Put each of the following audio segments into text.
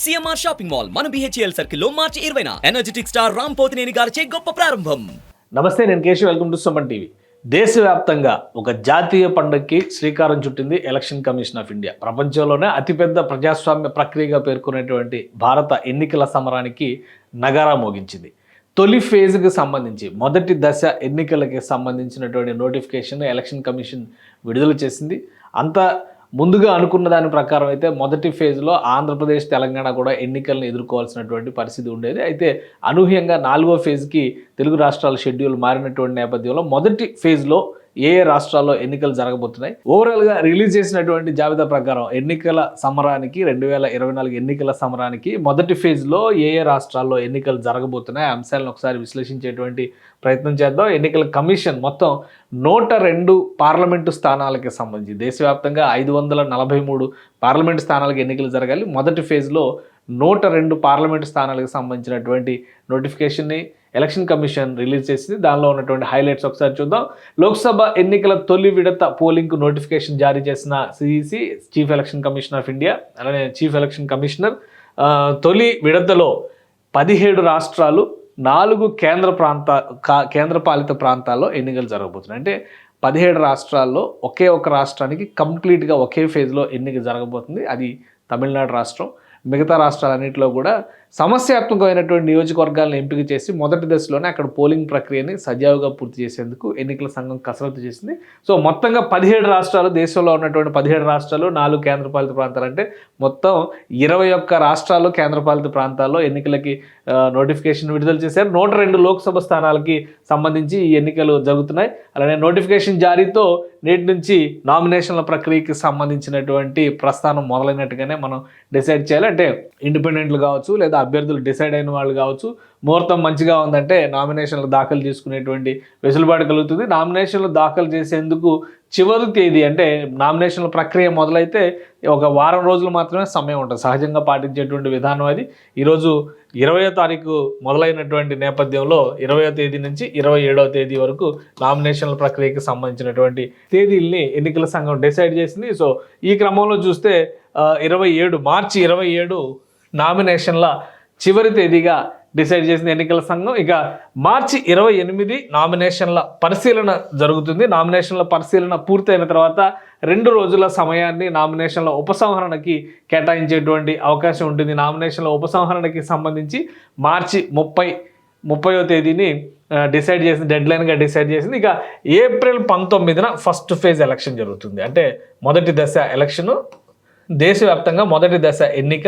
CMR shopping mall మన BHEL సర్కిల్లో March ఇరవైన. ఎనర్జెటిక్ స్టార్ రామ్ పోతినేని గారిచే గొప్ప ప్రారంభం. నమస్తే నేను Keshav. Welcome to Suman TV. దేశవ్యాప్తంగా ఒక జాతీయ పండుగకి శ్రీకారం చుట్టింది ఎలక్షన్ కమిషన్ ఆఫ్ ఇండియా. ప్రపంచంలోనే అతిపెద్ద ప్రజాస్వామ్య ప్రక్రియగా పేర్కొనేటువంటి భారత ఎన్నికల సమరానికి నగారా మోగించింది. తొలి ఫేజ్కి సంబంధించి మొదటి దశ ఎన్నికలకి సంబంధించినటువంటి నోటిఫికేషన్ ఎలక్షన్ కమిషన్ విడుదల చేసింది. అంత ముందుగా అనుకున్న దాని ప్రకారం అయితే మొదటి ఫేజ్లో ఆంధ్రప్రదేశ్ తెలంగాణ కూడా ఎన్నికలను ఎదుర్కోవాల్సినటువంటి పరిస్థితి ఉండేది. అయితే అనూహ్యంగా నాలుగో ఫేజ్కి తెలుగు రాష్ట్రాల షెడ్యూల్ మారినటువంటి నేపథ్యంలో మొదటి ఫేజ్లో ఏ రాష్ట్రాల్లో ఎన్నికలు జరగబోతున్నాయి? ఓవరాల్గా రిలీజ్ చేసినటువంటి జాబితా ప్రకారం ఎన్నికల సమరానికి రెండు వేల ఇరవై నాలుగు ఎన్నికల సమరానికి మొదటి ఫేజ్లో ఏ ఏ రాష్ట్రాల్లో ఎన్నికలు జరగబోతున్నాయి ఆ అంశాలను ఒకసారి విశ్లేషించేటువంటి ప్రయత్నం చేద్దాం. ఎన్నికల కమిషన్ మొత్తం నూట రెండు పార్లమెంటు స్థానాలకి సంబంధించి దేశవ్యాప్తంగా ఐదు వందల నలభై మూడు పార్లమెంటు స్థానాలకు ఎన్నికలు జరగాలి. మొదటి ఫేజ్లో నూట రెండు పార్లమెంటు స్థానాలకు సంబంధించినటువంటి నోటిఫికేషన్ని ఎలక్షన్ కమిషన్ రిలీజ్ చేసింది. దానిలో ఉన్నటువంటి హైలైట్స్ ఒకసారి చూద్దాం. లోక్సభ ఎన్నికల తొలి విడత పోలింగ్కు నోటిఫికేషన్ జారీ చేసిన CEC chief election commissioner of India అలానే చీఫ్ ఎలక్షన్ కమిషనర్ తొలి విడతలో పదిహేడు రాష్ట్రాలు నాలుగు కేంద్ర ప్రాంత కేంద్రపాలిత ప్రాంతాల్లో ఎన్నికలు జరగబోతున్నాయి. అంటే పదిహేడు రాష్ట్రాల్లో ఒకే ఒక రాష్ట్రానికి కంప్లీట్గా ఒకే ఫేజ్లో ఎన్నిక జరగబోతుంది. అది తమిళనాడు రాష్ట్రం. మిగతా రాష్ట్రాలన్నింటిలో కూడా సమస్యాత్మకమైనటువంటి నియోజకవర్గాలను ఎంపిక చేసి మొదటి దశలోనే అక్కడ పోలింగ్ ప్రక్రియని సజావుగా పూర్తి చేసేందుకు ఎన్నికల సంఘం కసరత్తు చేసింది. సో మొత్తంగా పదిహేడు రాష్ట్రాలు దేశంలో ఉన్నటువంటి పదిహేడు రాష్ట్రాలు నాలుగు కేంద్రపాలిత ప్రాంతాలు అంటే మొత్తం ఇరవై ఒక్క రాష్ట్రాలు కేంద్రపాలిత ప్రాంతాల్లో ఎన్నికలకి నోటిఫికేషన్ విడుదల చేశారు. నూట రెండు లోక్సభ స్థానాలకి సంబంధించి ఈ ఎన్నికలు జరుగుతున్నాయి. అలానే నోటిఫికేషన్ జారీతో నేటి నుంచి నామినేషన్ల ప్రక్రియకి సంబంధించినటువంటి ప్రస్థానం మొదలైనట్టుగానే మనం డిసైడ్ చేయాలి. అంటే ఇండిపెండెంట్లు కావచ్చు లేదా అభ్యర్థులు డిసైడ్ అయిన వాళ్ళు కావచ్చు. ముహూర్తం మంచిగా ఉందంటే నామినేషన్లు దాఖలు చేసుకునేటువంటి వెసులుబాటు కలుగుతుంది. నామినేషన్లు దాఖలు చేసేందుకు చివరి తేదీ అంటే నామినేషన్ల ప్రక్రియ మొదలైతే ఒక వారం రోజులు మాత్రమే సమయం ఉంటుంది. సహజంగా పాటించేటువంటి విధానం అది. ఈరోజు ఇరవయో తారీఖు మొదలైనటువంటి నేపథ్యంలో ఇరవయో తేదీ నుంచి ఇరవై ఏడవ తేదీ వరకు నామినేషన్ల ప్రక్రియకి సంబంధించినటువంటి తేదీల్ని ఎన్నికల సంఘం డిసైడ్ చేసింది. సో ఈ క్రమంలో చూస్తే ఇరవై ఏడు మార్చి ఇరవై ఏడు నామినేషన్ల చివరి తేదీగా డిసైడ్ చేసిన ఎన్నికల సంఘం. ఇక మార్చి ఇరవై ఎనిమిది నామినేషన్ల పరిశీలన జరుగుతుంది. నామినేషన్ల పరిశీలన పూర్తయిన తర్వాత రెండు రోజుల సమయాన్ని నామినేషన్ల ఉపసంహరణకి కేటాయించేటువంటి అవకాశం ఉంటుంది. నామినేషన్ల ఉపసంహరణకి సంబంధించి మార్చి ముప్పై ముప్పయో తేదీని డిసైడ్ చేసింది డెడ్ లైన్గా డిసైడ్ చేసింది. ఇక ఏప్రిల్ పంతొమ్మిదిన ఫస్ట్ ఫేజ్ ఎలక్షన్ జరుగుతుంది. అంటే మొదటి దశ ఎలక్షను దేశవ్యాప్తంగా మొదటి దశ ఎన్నిక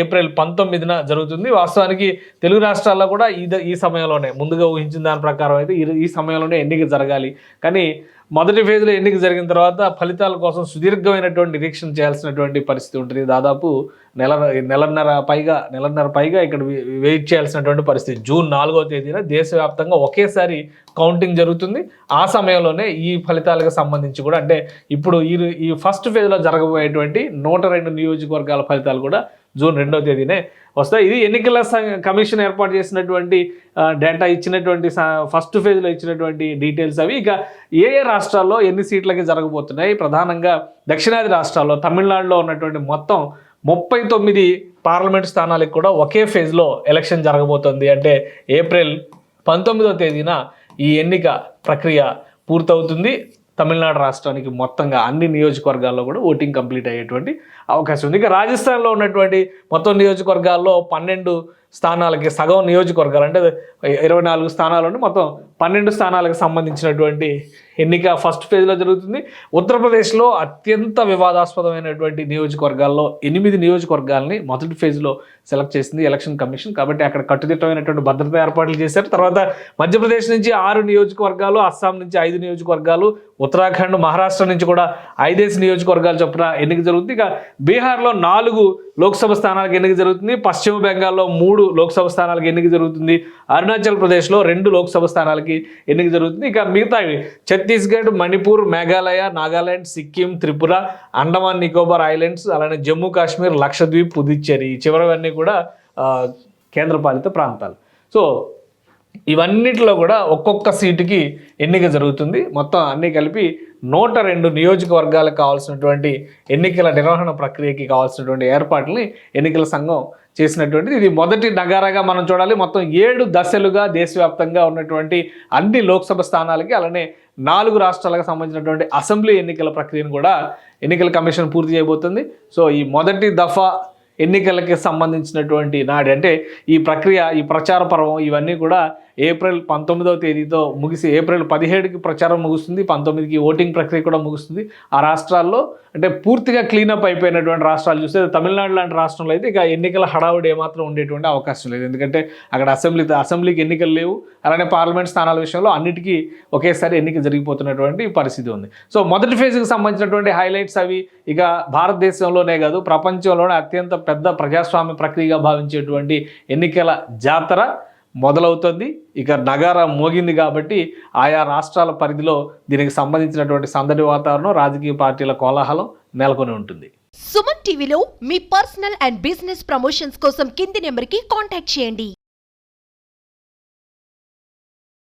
ఏప్రిల్ పంతొమ్మిదిన జరుగుతుంది. వాస్తవానికి తెలుగు రాష్ట్రాల్లో కూడా ఈ ఈ సమయంలోనే ముందుగా ఊహించిన దాని ప్రకారం అయితే ఈ సమయంలోనే ఎన్నిక జరగాలి. కానీ మొదటి ఫేజ్లో ఎన్నిక జరిగిన తర్వాత ఫలితాల కోసం సుదీర్ఘమైనటువంటి నిరీక్షణ చేయాల్సినటువంటి పరిస్థితి ఉంటుంది. దాదాపు నెల నెలన్నర పైగా నెలన్నర పైగా ఇక్కడ వెయిట్ చేయాల్సినటువంటి పరిస్థితి. జూన్ నాలుగో తేదీన దేశవ్యాప్తంగా ఒకేసారి కౌంటింగ్ జరుగుతుంది. ఆ సమయంలోనే ఈ ఫలితాలకు సంబంధించి కూడా అంటే ఇప్పుడు ఈ ఈ ఫస్ట్ ఫేజ్లో జరగబోయేటువంటి నూట రెండు నియోజకవర్గాల ఫలితాలు కూడా జూన్ రెండో తేదీనే వస్తాయి. ఇది ఎన్నికల కమిషన్ ఏర్పాటు చేసినటువంటి డేటా ఇచ్చినటువంటి ఫస్ట్ ఫేజ్లో ఇచ్చినటువంటి డీటెయిల్స్ అవి. ఇక ఏ ఏ రాష్ట్రాల్లో ఎన్ని సీట్లకి జరగబోతున్నాయి? ప్రధానంగా దక్షిణాది రాష్ట్రాల్లో తమిళనాడులో ఉన్నటువంటి మొత్తం ముప్పై తొమ్మిది పార్లమెంట్ స్థానాలకు కూడా ఒకే ఫేజ్లో ఎలక్షన్ జరగబోతోంది. అంటే ఏప్రిల్ పంతొమ్మిదో తేదీన ఈ ఎన్నిక ప్రక్రియ పూర్తవుతుంది. తమిళనాడు రాష్ట్రానికి మొత్తంగా అన్ని నియోజకవర్గాల్లో కూడా ఓటింగ్ కంప్లీట్ అయ్యేటువంటి అవకాశం ఉంది. ఇక రాజస్థాన్లో ఉన్నటువంటి మొత్తం నియోజకవర్గాల్లో పన్నెండు స్థానాలకి సగం నియోజకవర్గాలు అంటే ఇరవై నాలుగు స్థానాలు మొత్తం పన్నెండు స్థానాలకు సంబంధించినటువంటి ఎన్నిక ఫస్ట్ ఫేజ్లో జరుగుతుంది. ఉత్తరప్రదేశ్లో అత్యంత వివాదాస్పదమైనటువంటి నియోజకవర్గాల్లో ఎనిమిది నియోజకవర్గాల్ని మొదటి ఫేజ్లో సెలెక్ట్ చేసింది ఎలక్షన్ కమిషన్. కాబట్టి అక్కడ కట్టుదిట్టమైనటువంటి భద్రత ఏర్పాట్లు చేశారు. తర్వాత మధ్యప్రదేశ్ నుంచి ఆరు నియోజకవర్గాలు అస్సాం నుంచి ఐదు నియోజకవర్గాలు ఉత్తరాఖండ్ మహారాష్ట్ర నుంచి కూడా ఐదేసి నియోజకవర్గాలు చొప్పున ఎన్నిక జరుగుతుంది. ఇక బీహార్లో నాలుగు లోక్సభ స్థానాలకు ఎన్నిక జరుగుతుంది. పశ్చిమ బెంగాల్లో మూడు లోక్సభ స్థానాలకు ఎన్నిక జరుగుతుంది. అరుణాచల్ ప్రదేశ్లో రెండు లోక్సభ స్థానాలకి ఎన్నిక జరుగుతుంది. ఇక మిగతావి ఛత్తీస్గఢ్ మణిపూర్ మేఘాలయ నాగాలాండ్ సిక్కిం త్రిపుర అండమాన్ నికోబార్ ఐలాండ్స్ అలానే జమ్మూ కాశ్మీర్ లక్షద్వీప్ పుదుచ్చేరి చివరివన్నీ కూడా కేంద్రపాలిత ప్రాంతాలు. సో ఇవన్నిటిలో కూడా ఒక్కొక్క సీటుకి ఎన్నిక జరుగుతుంది. మొత్తం అన్నీ కలిపి నూట రెండు నియోజకవర్గాలకు కావాల్సినటువంటి ఎన్నికల నిర్వహణ ప్రక్రియకి కావాల్సినటువంటి ఏర్పాట్లని ఎన్నికల సంఘం చేసినటువంటిది. ఇది మొదటి నగారాగా మనం చూడాలి. మొత్తం ఏడు దశలుగా దేశవ్యాప్తంగా ఉన్నటువంటి అన్ని లోక్సభ స్థానాలకి అలానే నాలుగు రాష్ట్రాలకు సంబంధించినటువంటి అసెంబ్లీ ఎన్నికల ప్రక్రియను కూడా ఎన్నికల కమిషన్ పూర్తి చేయబోతుంది. సో ఈ మొదటి దఫా ఎన్నికలకి సంబంధించినటువంటి నాడు అంటే ఈ ప్రక్రియ ఈ ప్రచార పర్వం ఇవన్నీ కూడా ఏప్రిల్ పంతొమ్మిదవ తేదీతో ముగిసి ఏప్రిల్ పదిహేడుకి ప్రచారం ముగుస్తుంది పంతొమ్మిదికి ఓటింగ్ ప్రక్రియ కూడా ముగుస్తుంది. ఆ రాష్ట్రాల్లో అంటే పూర్తిగా క్లీనప్ అయిపోయినటువంటి రాష్ట్రాలు చూస్తే తమిళనాడు లాంటి రాష్ట్రంలో అయితే ఇక ఎన్నికల హడావుడి ఏమాత్రం ఉండేటువంటి అవకాశం లేదు. ఎందుకంటే అక్కడ అసెంబ్లీ అసెంబ్లీకి ఎన్నికలు లేవు. అలానే పార్లమెంట్ స్థానాల విషయంలో అన్నిటికీ ఒకేసారి ఎన్నిక జరిగిపోతున్నటువంటి పరిస్థితి ఉంది. సో మొదటి ఫేజ్కి సంబంధించినటువంటి హైలైట్స్ అవి ఇక భారతదేశంలోనే కాదు ప్రపంచంలోనే అత్యంత పెద్ద ప్రజాస్వామ్య ప్రక్రియగా భావించేటువంటి ఎన్నికల జాతర. మొదలవుతుంది. ఇక నగారా మోగింది కాబట్టి ఆయా రాష్ట్రాల పరిధిలో దీనికి సంబంధించినటువంటి సందడి వాతావరణం రాజకీయ పార్టీల కోలాహలం నెలకొని ఉంటుంది. సుమన్ టీవీలో మీ పర్సనల్ అండ్ బిజినెస్ ప్రమోషన్స్ కోసం కింది నెంబర్కి కాంటాక్ట్ చేయండి.